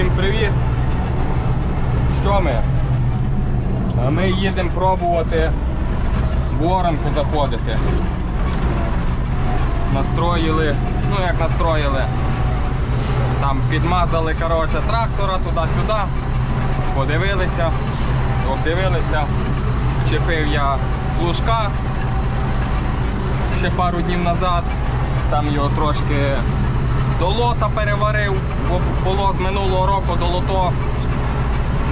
Всім привіт! Що ми? Ми їдемо пробувати в Воронку заходити. Настроїли, ну як настроїли, там підмазали коротше, трактора туди-сюди, подивилися, обдивилися, вчепив я плужка ще пару днів назад, там його трошки до лота переварив, бо було з минулого року до лото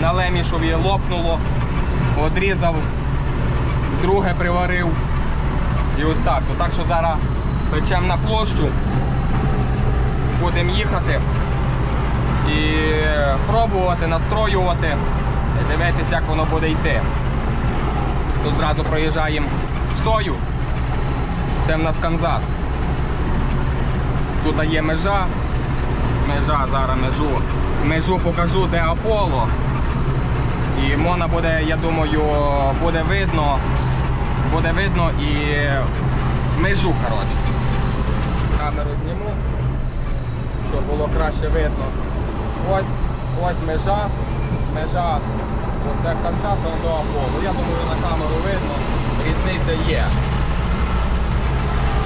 на лемішові лопнуло, одрізав, друге приварив. І ось так. То так що зараз печемо на площу, будемо їхати і пробувати, настроювати, дивитися, як воно буде йти. Тут зразу проїжджаємо в сою. Це в нас Канзас. Тут є межа. Межа зараз межу. Межу покажу, де Аполло. І Мона буде, я думаю, буде видно. Буде видно і межу, коротше. Камеру зніму, щоб було краще видно. Ось, ось межа. Межа. Оце Канзас до Аполло. Я думаю, на камеру видно. Різниця є.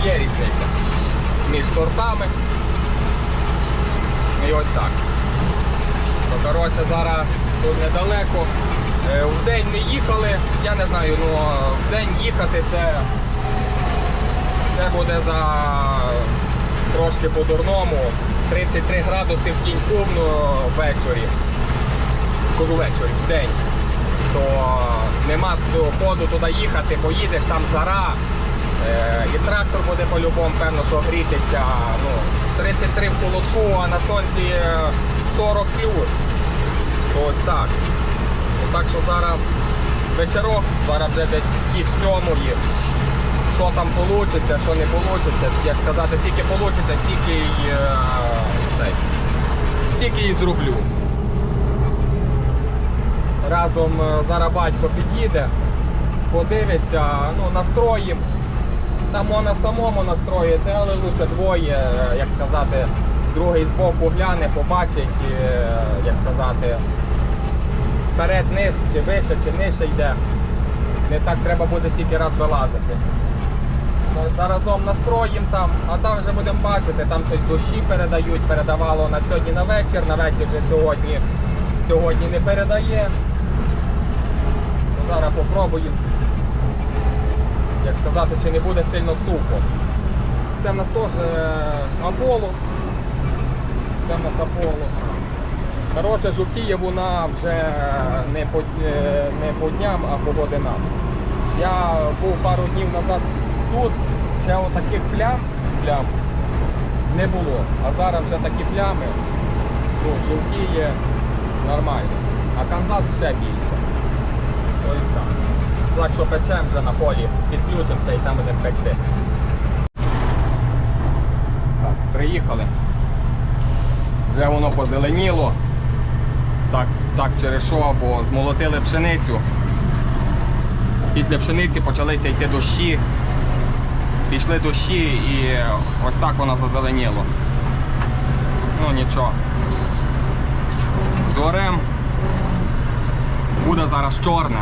Є різниця між сортами. І ось так. То, коротше, зараз тут недалеко. Е, В день не їхали, я не знаю, ну в день їхати це, це буде за трошки по-дурному. 33 градуси в тіньку ну, ввечері. Кажу ввечері, в день. То нема ходу туди їхати, поїдеш, там жара. Е, І трактор буде по-любому, певно, що грітися. Ну, 33 в колоску, а на сонці е, 40 плюс. Ось так. Так що зараз вечорок, зараз вже десь пів сьомої. Що там вийде, що не вийде, як сказати, скільки вийде, стільки й, е, цей, стільки і зроблю. Разом е, зараз батько під'їде, подивиться, ну, настроїм. Там можна самому настроїти, але лише двоє, е, як сказати, другий збоку гляне, побачить, е, як сказати, вперед-низ, чи вище, чи нижче йде. Не так треба буде стільки раз вилазити. Ну, Заразом настроїм там, а там вже будемо бачити, там щось дощі передають, передавало на сьогодні на вечір, на вечір вже сьогодні, сьогодні не передає. Ну, Зараз попробуємо як сказати, чи не буде сильно сухо. Це в нас теж е, Аполло. Це в нас Аполло. Коротше, жовтіє вона вже не по, е, не по дням, а по годинам. Я був пару днів назад тут, ще отаких плям, плям не було. А зараз вже такі плями, ну, жовтіє нормально. А Канзас ще більше. Ось так. Так що печемо вже на полі, підключимося і там будемо пекти. Так, приїхали. Вже воно позеленіло. Так, так через що, бо змолотили пшеницю. Після пшениці почалися йти дощі. Пішли дощі і ось так воно зазеленіло. Ну нічого. Зорем. Буде зараз чорне.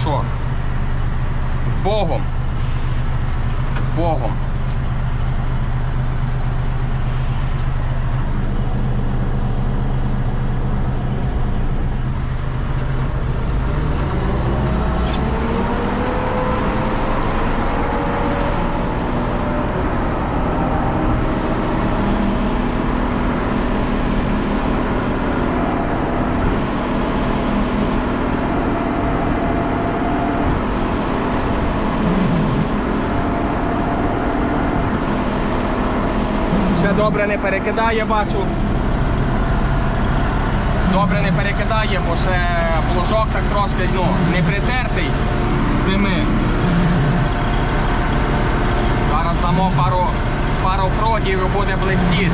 Що, з Богом. З Богом. добре не перекидає, бачу. Добре не перекидає, бо ще плужок так трошки ну, не притертий з зими. Зараз дамо пару пару продів і буде блистіти.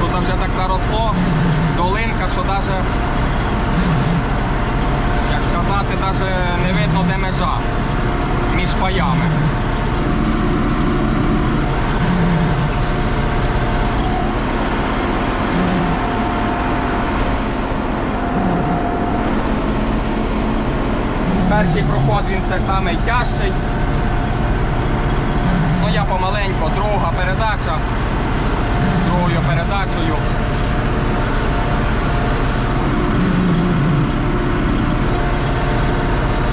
Тут вже так заросло долинка, що навіть е, не видно, де межа між паями. Перший проход він все самий тяжчий. Ну я помаленько, друга передача. Другою передачею.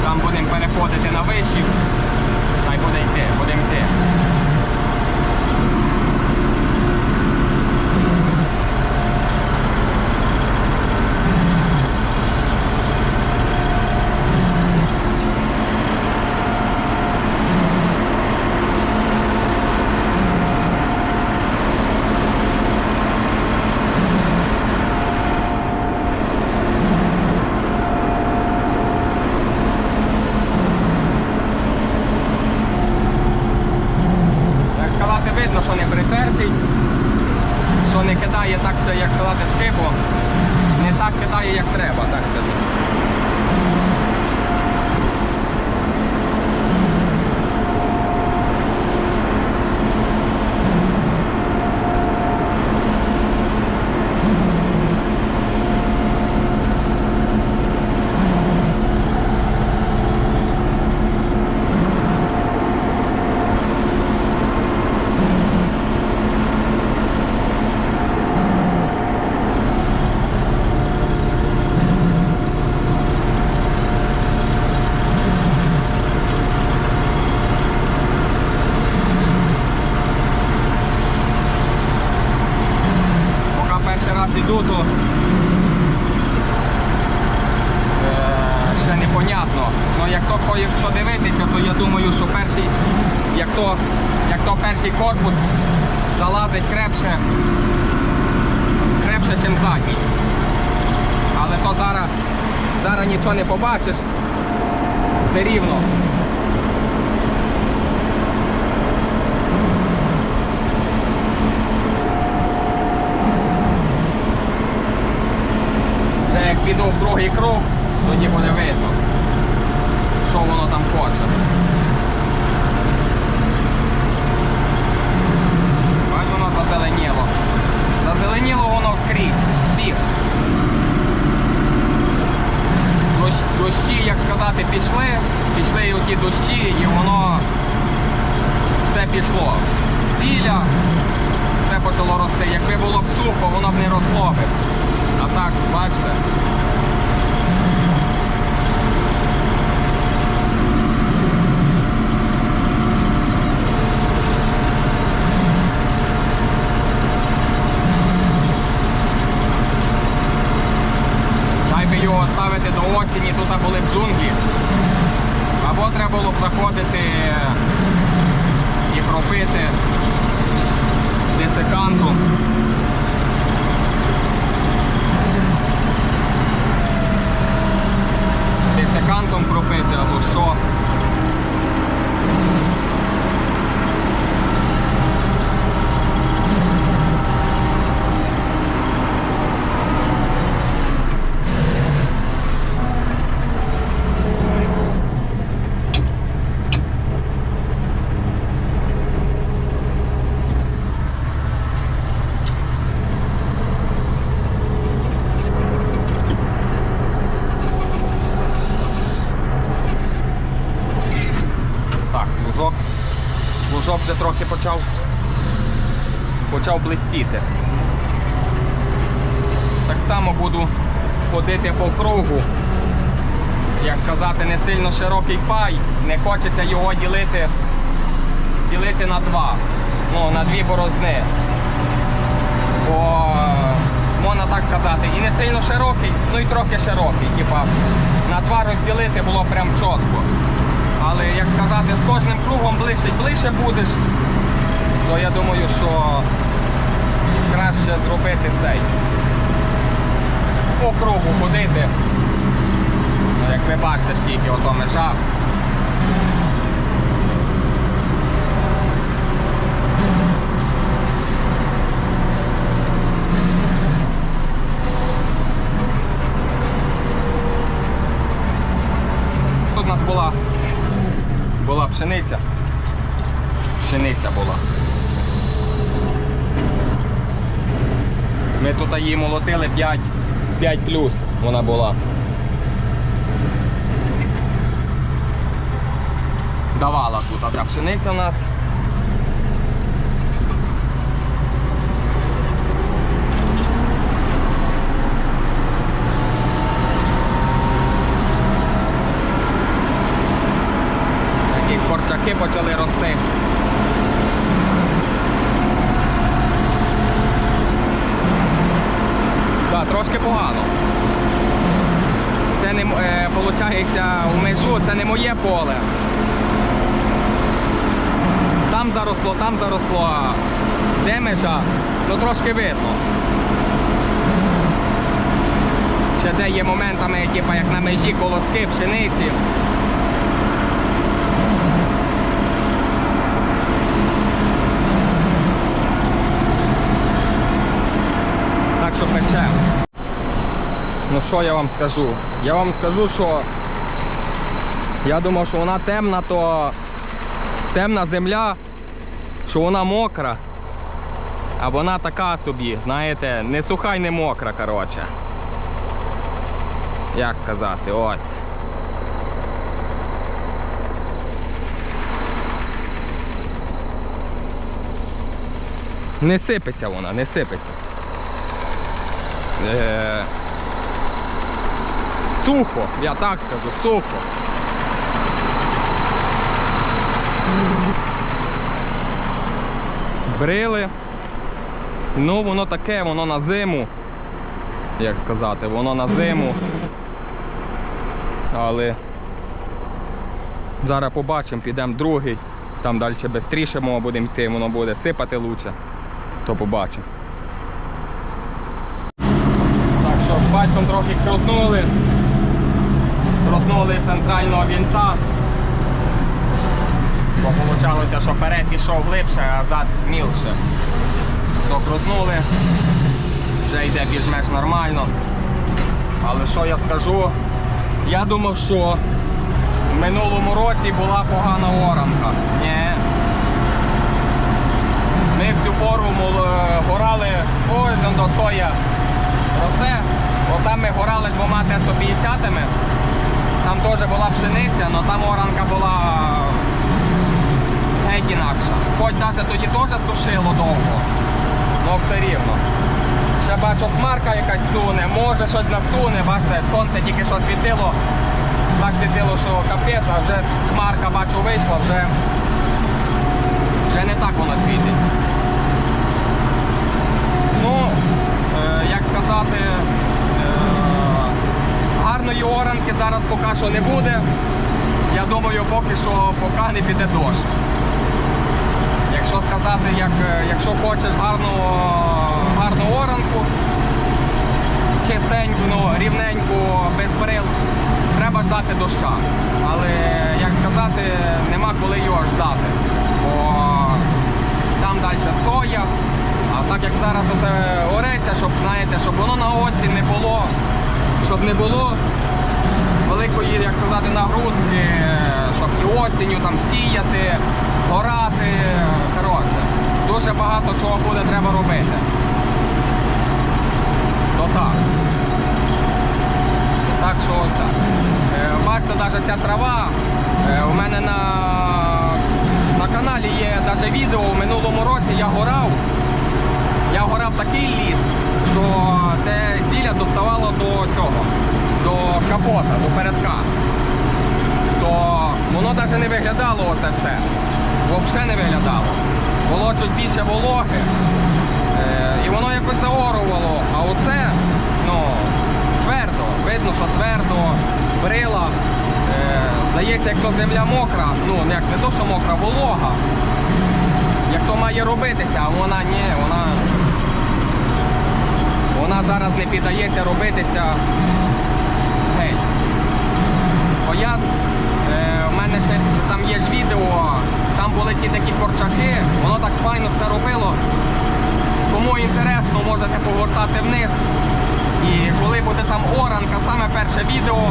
Там переходити на вишів. Та й буде йти, будемо йти. Як сказати, видно, що не притертий, що не кидає так, що, як сказати, скипу. Не так кидає, як треба, так скажу. Поки перший раз іду, то е, ще непонятно. Ну як то якщо дивитися, то я думаю, що перший, як то, як то перший корпус залазить крепше, крепше. Але то зараз, зараз нічого не побачиш. Все рівно. Вже як піду в другий круг, тоді буде видно, що воно там хоче. Бач, воно зазеленіло. Зазеленіло воно вскрізь. Всіх. Дощ, дощі, як сказати, пішли, пішли оті дощі і воно все пішло. Зілля, все почало рости. Якби було б сухо, воно б не росло би. А так, бачите. Дай би його ставити до осені, тут були б джунглі. Або треба було б заходити і кропити десикантом. десикантом кропити або що. Так, лужок. Лужок вже трохи почав почав блистіти. Так само буду ходити по кругу. Як сказати, не сильно широкий пай, не хочеться його ділити, ділити на два. Ну, на дві борозни. Бо можна так сказати, і не сильно широкий, ну і трохи широкий. Типа на два розділити було прям чітко. Але як сказати, з кожним кругом ближче і ближче будеш, то я думаю, що краще зробити цей. По кругу ходити. Ну, Як ви бачите, скільки ото межа. Тут у нас була, була пшениця. Пшениця була. Ми тут її молотили 5, 5 плюс вона була. Давала тут ця пшениця у нас. Такі корчаки почали рости. Так, трошки погано. Це не м- е, у межу це не моє поле. Там заросло, там заросло. Де межа? Ну трошки видно. Ще де є моментами, типу, як на межі колоски, пшениці. Так що печемо. Ну що я вам скажу? Я вам скажу, що я думав, що вона темна, то темна земля, що вона мокра. А вона така собі, знаєте, не суха й не мокра, коротше. Як сказати, ось. Не сипеться вона, не сипеться. Е... Сухо, я так скажу, сухо. Брили. Ну, воно таке, воно на зиму. Як сказати, воно на зиму. Але зараз побачимо, підемо другий. Там далі швидше будемо йти, воно буде сипати лучше. То побачимо. Так що з батьком трохи крутнули. Крутнули центрального вінта. Бо вийшло, що перед пішов глибше, а зад мілше. То крутнули. Вже йде більш-менш нормально. Але що я скажу? Я думав, що в минулому році була погана оранка. Ні. Ми в цю пору е, горали, ось до соя росте. Отам ми горали двома Т-150-ми. Там теж була пшениця, але там оранка була геть інакша. Хоч навіть тоді теж сушило довго, але все рівно. Ще бачу, хмарка якась суне, може щось насуне, бачите, сонце тільки що світило. Так світило, що капець, а вже хмарка бачу вийшла, вже, вже не так воно світить. Ну, е, як сказати, е, гарної оранки зараз поки що не буде. Я думаю, поки що поки не піде дощ. Сказати, як, е, якщо хочеш гарну, гарну оранку, чистеньку, ну, рівненьку, без брил, треба ждати доща. Але, як сказати, нема коли його ждати. Бо там далі соя. А так як зараз оце ореться, щоб знаєте, щоб воно на осінь не було, щоб не було великої, як сказати, нагрузки, щоб і осінню там сіяти, горати. Коротше, дуже багато чого буде треба робити. То так. Так що ось так. Е, Бачите, навіть ця трава. е, У мене на, на каналі є навіть відео в минулому році я горав. Я горав такий ліс, що те зілля доставало до цього, до капота, до передка. То воно навіть не виглядало оце все. Взагалі не виглядало. Було чуть більше вологи. Е, і воно якось заорувало. А оце, ну, твердо. Видно, що твердо, брила. Е, здається, як то земля мокра, ну як не то, що мокра, волога. Як то має робитися, а вона ні, вона. Вона зараз не піддається робитися геть. Бо я, мене ще там є ж відео, там були ті такі корчаки, воно так файно все робило. Кому інтересно, можете повертати вниз. І коли буде там оранка, саме перше відео,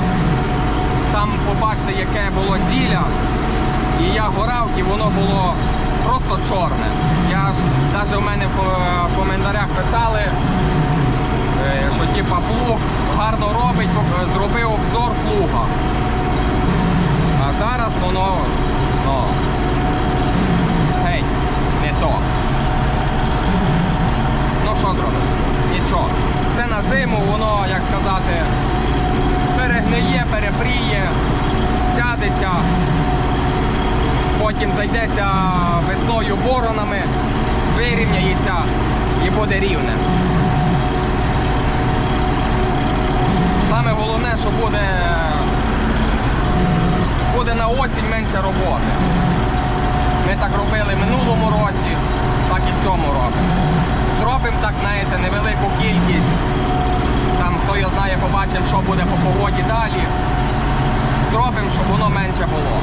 там побачите яке було зілля, і я горав, і воно було просто чорне. Я ж навіть у мене в коментарях писали, е, що типа плуг гарно робить, зробив обзор плуга. А зараз воно ну, геть, не то. Ну що зробиш? Нічого. Це на зиму, воно, як сказати, перегниє, перепріє, сядеться, потім зайдеться весною боронами, вирівняється і буде рівне. Саме головне, що буде, буде на осінь менше роботи. Ми так робили минулому році, так і в цьому робимо. Зробимо так, знаєте, невелику кількість. Там хто його знає, побачимо, що буде по погоді далі. Зробимо, щоб воно менше було.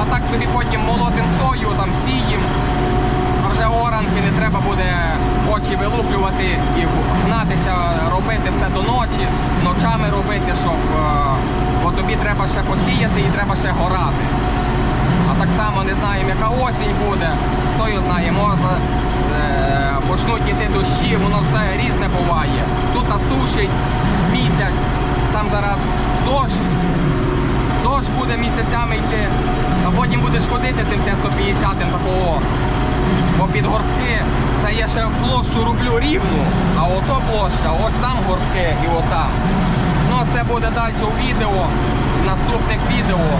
А так собі потім молотим сою, там сіємо. Вже оранки не треба буде очі вилуплювати і гнатися, робити все до ночі, ночами робити, щоб е, бо тобі треба ще посіяти і треба ще горати. А так само не знаємо, яка осінь буде. Хто його знає, може е, почнуть йти дощі, воно все різне буває. Тут сушить місяць, там зараз дощ, дощ буде місяцями йти, а потім будеш ходити цим 150 такого. Бо під горбки це я ще площу роблю рівну, а ото площа, ось там горбки і отам. Ну це буде далі у відео, в наступних відео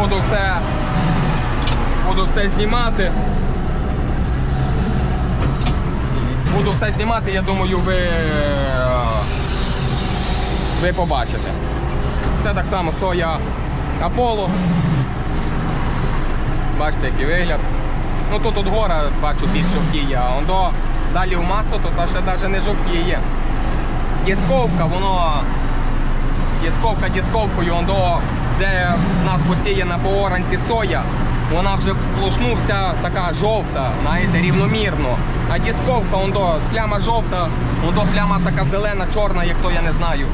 буду все, буду все знімати. Буду все знімати, я думаю, ви, ви побачите. Це так само соя Аполло. Бачите, який вигляд. Ну тут от гора, бачу, більш жовтіє, а он далі в масу, то ще навіть не жовтіє. Дісковка, воно дісковка дісковкою, он де в нас посіяна по оранці соя, вона вже сплошну вся така жовта, знаєте, рівномірно. А дісковка, он пляма жовта, он пляма така зелена, чорна, як то я не знаю.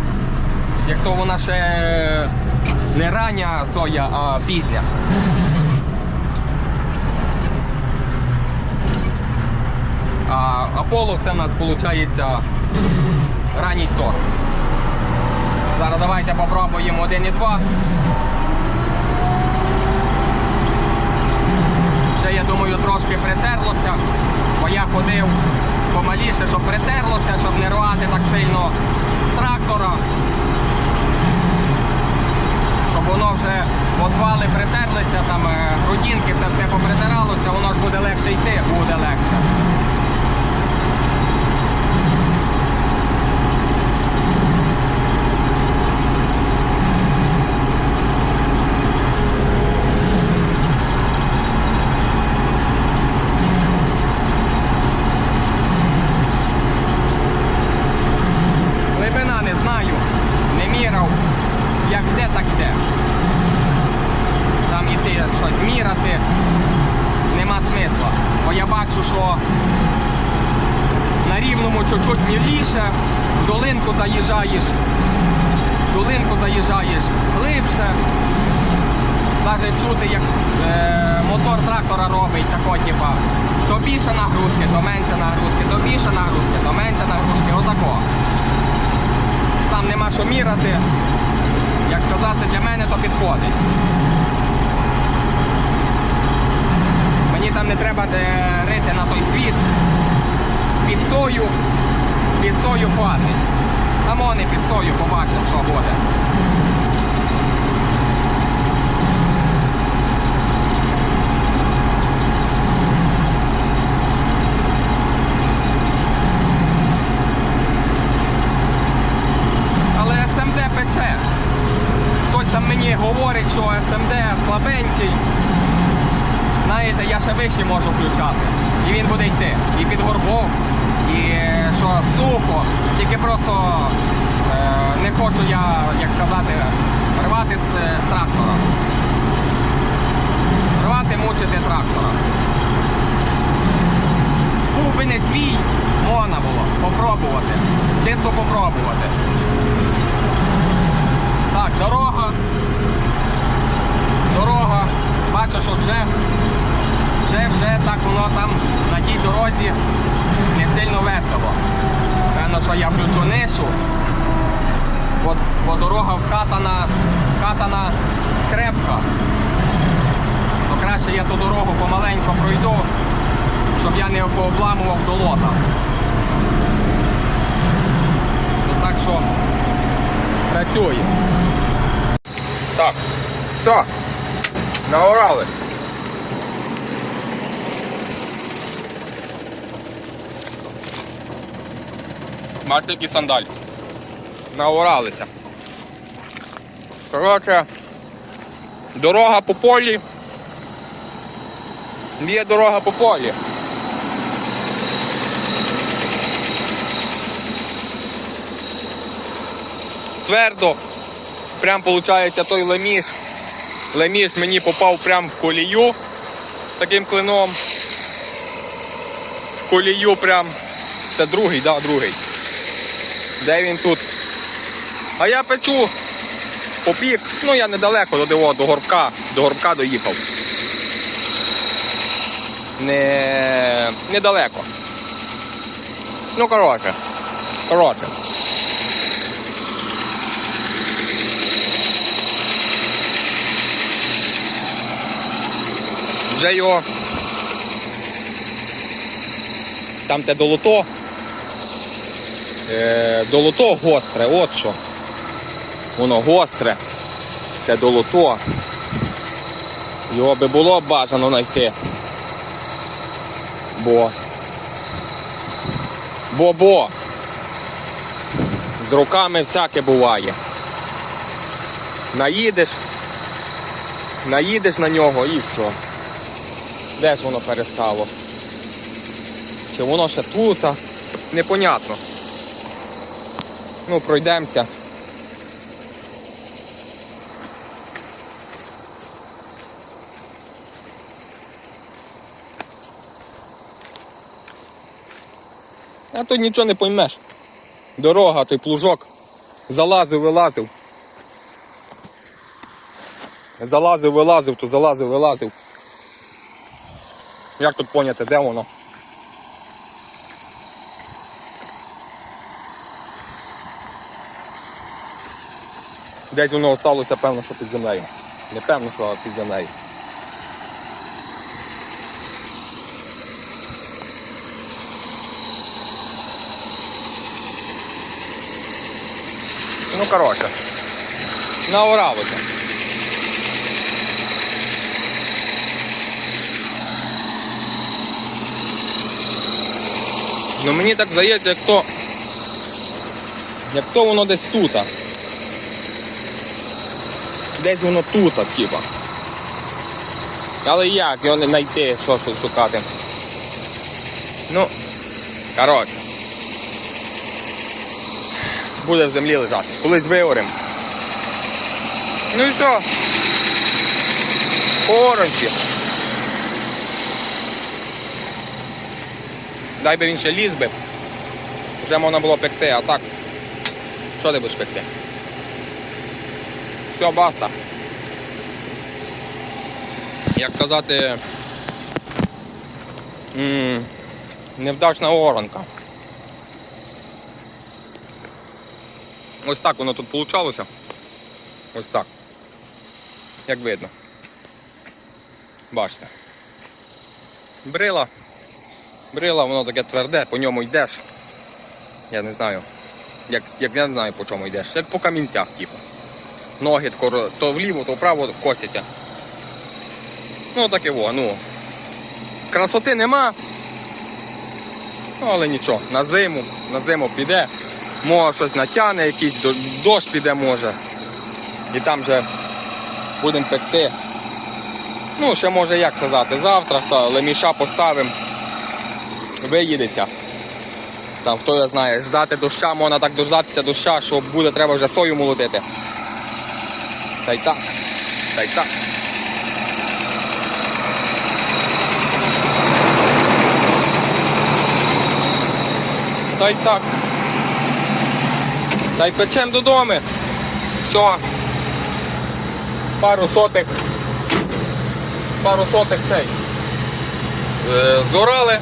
Як то вона ще не рання соя, а пізня. А Аполло це в нас виходить ранній сорт. Зараз давайте попробуємо один і два. Ще я думаю трошки притерлося, бо я ходив помаліше, щоб притерлося, щоб не рвати так сильно трактора. Щоб воно вже отвали притерлися, там е, грудинки, це все попритиралося, воно ж буде легше йти, буде легше. Глибина не знаю, не міряв. Як йде, так йде. Там іти щось міряти нема смисла. Бо я бачу, що на рівному чуть-чуть міліше, в долинку заїжджаєш, в долинку заїжджаєш глибше. Навіть чути, як е, мотор трактора робить тако, типа, то більше нагрузки, то менше нагрузки, то більше нагрузки, то менше нагрузки, отако там нема що міряти. Як сказати, для мене то підходить. Мені там не треба рити на той світ. Під сою, під сою хватить. Там вони під сою побачимо, що буде. Але СМД пече. Хтось там мені говорить, що СМД слабенький. Знаєте, я ще вище можу включати. І він буде йти. І під горбов, і що сухо, тільки просто е, не хочу я, як сказати, рвати з е, трактора. Рвати, мучити трактора. Був би не свій, можна було попробувати. Чисто попробувати. Так, дорога. Дорога. Бачу, що вже вже, вже так воно там на тій дорозі весело. Певно, що я включу нишу, бо, бо дорога вкатана, вкатана крепка. То краще я ту дорогу помаленько пройду, щоб я не пообламував долота. Ну, так що працює. Так, все, наорали. Мартик і сандаль. Наоралися. Коротше, дорога по полі. Є дорога по полі. Твердо. Прям виходить той леміш. Леміш мені попав прям в колію таким клином. В колію прям. Це другий, да, другий. Де він тут? А я печу попік. Ну я недалеко до диво, до горбка. До горбка доїхав. Не... Недалеко. Ну, коротше. Коротше. Вже його. Там те долото. Е, долото гостре, от що. Воно гостре. Те долото. Його би було бажано знайти. Бо. Бо-бо. З руками всяке буває. Наїдеш, наїдеш на нього і все. Де ж воно перестало? Чи воно ще тут? Непонятно. Ну, пройдемося. А тут нічого не поймеш. Дорога, той плужок. Залазив, вилазив. Залазив, вилазив, то залазив, вилазив. Як тут поняти, де воно? Десь воно осталося, певно, що під землею. Не певно, що під землею. Ну, коротше, наоралося. Ну мені так здається, як то. Як то воно десь тут. Десь воно тут, типа. Але як його не знайти, що тут шукати? Ну, коротше. Буде в землі лежати. Колись виорем. Ну і все. Пооромці. Дай би він ще ліз би. Вже можна було пекти, а так. Що ти будеш пекти? Все, баста. Як казати. Невдачна оранка. Ось так воно тут получалося. Ось так. Як видно. Бачите. Брила. Брила, воно таке тверде, по ньому йдеш. Я не знаю. Як, як я не знаю по чому йдеш. Як по камінцях, типу. Ноги то вліво, то вправо косяться. Ну таке во, ну. Красоти нема. Ну, але нічого, на зиму, на зиму піде. Може щось натягне, якийсь дощ піде може. І там вже будемо пекти. Ну, ще може як сказати, завтра леміша поставимо виїдеться. Там хто його знає, ждати доща, можна так дождатися доща, що буде треба вже сою молотити. Та й так. Та й так. Та й так. Та й печем додому. Все. Пару сотик. Пару сотик цей. е, зорали.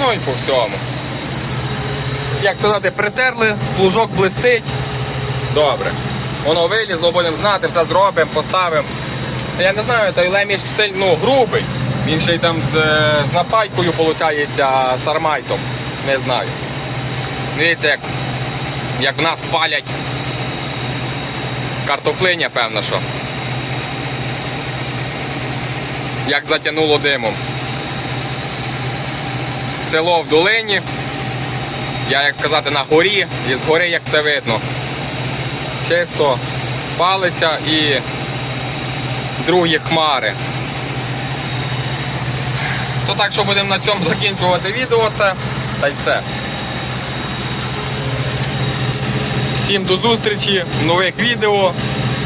Ну і по всьому. Як сказати, притерли, плужок блистить. Добре. Воно вилізло, будемо знати, все зробимо, поставимо. Я не знаю, той леміш сильно ну, грубий. Він ще й там з, з напайкою, виходить, з армайтом. Не знаю. Дивіться, як, як в нас палять картофлиня, певно, що. Як затягнуло димом. Село в долині. Я, як сказати, на горі, і згори як все видно. Чисто палиться і другі хмари. То так, що будемо на цьому закінчувати відео це, та й все. Всім до зустрічі нових відео.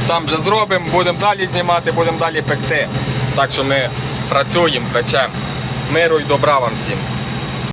Там вже зробимо, будемо далі знімати, будемо далі пекти. Так що ми працюємо, печемо. Миру і добра вам всім.